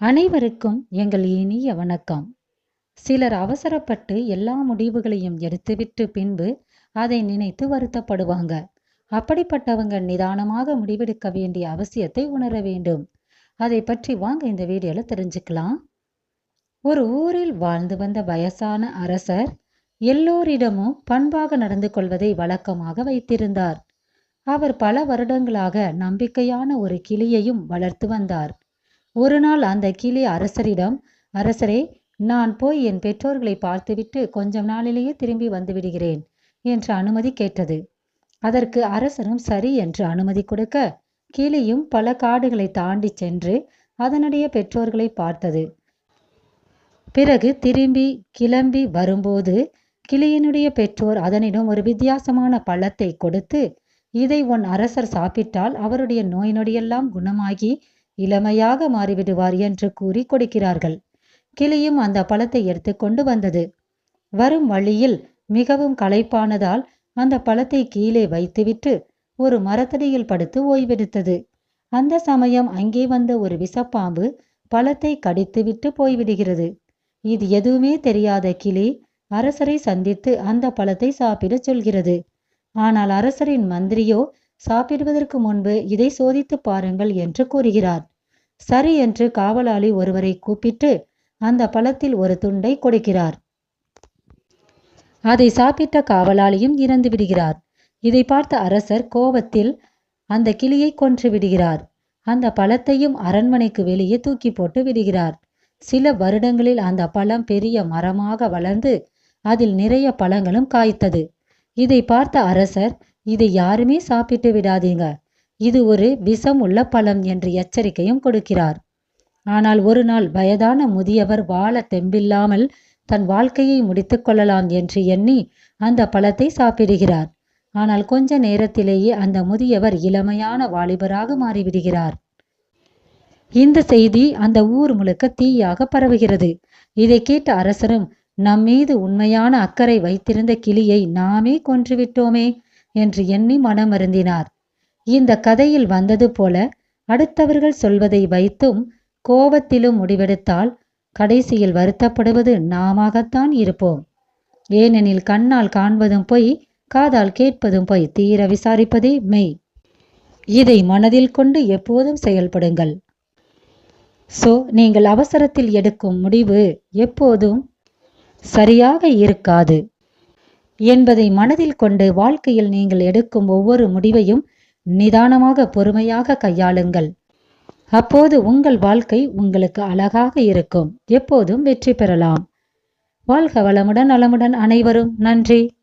அனைவருக்கும் எங்கள் இனிய வணக்கம். சிலர் அவசரப்பட்டு எல்லா முடிவுகளையும் எடுத்துவிட்டு பின்பு அதை நினைத்து வருத்தப்படுவாங்க. அப்படிப்பட்டவங்க நிதானமாக முடிவெடுக்க வேண்டிய அவசியத்தை உணர வேண்டும். அதை பற்றி வாங்க இந்த வீடியோல தெரிஞ்சுக்கலாம். ஒரு ஊரில் வாழ்ந்து வந்த வயசான அரசர் எல்லோரிடமும் பண்பாக நடந்து கொள்வதை வழக்கமாக வைத்திருந்தார். அவர் பல வருடங்களாக நம்பிக்கையான ஒரு கிளியையும் வளர்த்து வந்தார். ஒரு நாள் அந்த கிளி அரசரிடம் அரசரே நான் போய் என் பெற்றோர்களை பார்த்துவிட்டு கொஞ்சம் நாளிலேயே திரும்பி வந்து விடுகிறேன் என்று அனுமதி கேட்டது. அதற்கு அரசரும் சரி என்று அனுமதி கொடுக்க கிளியும் பல காடுகளை தாண்டி சென்று அதனுடைய பெற்றோர்களை பார்த்தது. பிறகு திரும்பி கிளம்பி வரும்போது கிளியினுடைய பெற்றோர் அதனிடம் ஒரு வித்தியாசமான பழத்தை கொடுத்து இதை உன் அரசர் சாப்பிட்டால் அவருடைய நோய் நொடியெல்லாம் குணமாகி இளமையாக மாறிவிடுவார் என்று கூறி கொடுக்கிறார்கள். கிளியும் அந்த பழத்தை எடுத்துக்கொண்டு வந்தது. வரும் வழியில் மிகவும் களைப்பானதால் அந்த பழத்தை கீழே வைத்துவிட்டு ஒரு மரத்தடியில் படுத்து ஓய்வெடுத்தது. அந்த சமயம் அங்கே வந்த ஒரு விஷப்பாம்பு பழத்தை கடித்துவிட்டு போய்விடுகிறது. இது எதுவுமே தெரியாத கிளி அரசரை சந்தித்து அந்த பழத்தை சாப்பிடச் சொல்கிறது. ஆனால் அரசரின் மந்திரியோ சாப்பிடுவதற்கு முன்பு இதை சோதித்து பாருங்கள் என்று கூறுகிறார். சரி என்று காவலாளி ஒருவரை கூப்பிட்டு அந்த பழத்தில் ஒரு துண்டை கொடுக்கிறார். அதை சாப்பிட்ட காவலாளியும் இறந்து விடுகிறார். இதை பார்த்த அரசர் கோபத்தில் அந்த கிளியை கொன்று விடுகிறார். அந்த பழத்தையும் அரண்மனைக்கு வெளியே தூக்கி போட்டு விடுகிறார். சில வருடங்களில் அந்த பழம் பெரிய மரமாக வளர்ந்து அதில் நிறைய பழங்களும் காய்த்தது. இதை பார்த்த அரசர் இதை யாருமே சாப்பிட்டு விடாதீங்க. இது ஒரு விஷம் உள்ள பழம் என்று எச்சரிக்கையும் கொடுக்கிறார். ஆனால் ஒரு நாள் வயதான முதியவர் வாழ தெம்பில்லாமல் தன் வாழ்க்கையை முடித்து கொள்ளலாம் என்று எண்ணி அந்த பழத்தை சாப்பிடுகிறார். ஆனால் கொஞ்ச நேரத்திலேயே அந்த முதியவர் இளமையான வாலிபராக மாறிவிடுகிறார். இந்த செய்தி அந்த ஊர் முழுக்க தீயாக பரவுகிறது. இதை கேட்ட அரசரும் நம் மீது உண்மையான அக்கறை வைத்திருந்த கிளியை நாமே கொன்றுவிட்டோமே என்று எண்ணி மனமருந்தினார். இந்த கதையில் வந்தது போல அடுத்தவர்கள் சொல்வதை வைத்தும் கோபத்திலும் முடிவெடுத்தால் கடைசியில் வருத்தப்படுவது நாமத்தான் இருப்போம். ஏனெனில் கண்ணால் காண்பதும் பொய் காதால் கேட்பதும் பொய் தீர விசாரிப்பதே மெய். இதை மனதில் கொண்டு எப்போதும் செயல்படுங்கள். சோ நீங்கள் அவசரத்தில் எடுக்கும் முடிவு எப்போதும் சரியாக இருக்காது. என்பதை மனதில் கொண்டு வாழ்க்கையில் நீங்கள் எடுக்கும் ஒவ்வொரு முடிவையும் நிதானமாக பொறுமையாக கையாளுங்கள். அப்போது உங்கள் வாழ்க்கை உங்களுக்கு அழகாக இருக்கும். எப்போதும் வெற்றி பெறலாம். வாழ்க வளமுடன் நலமுடன் அனைவரும். நன்றி.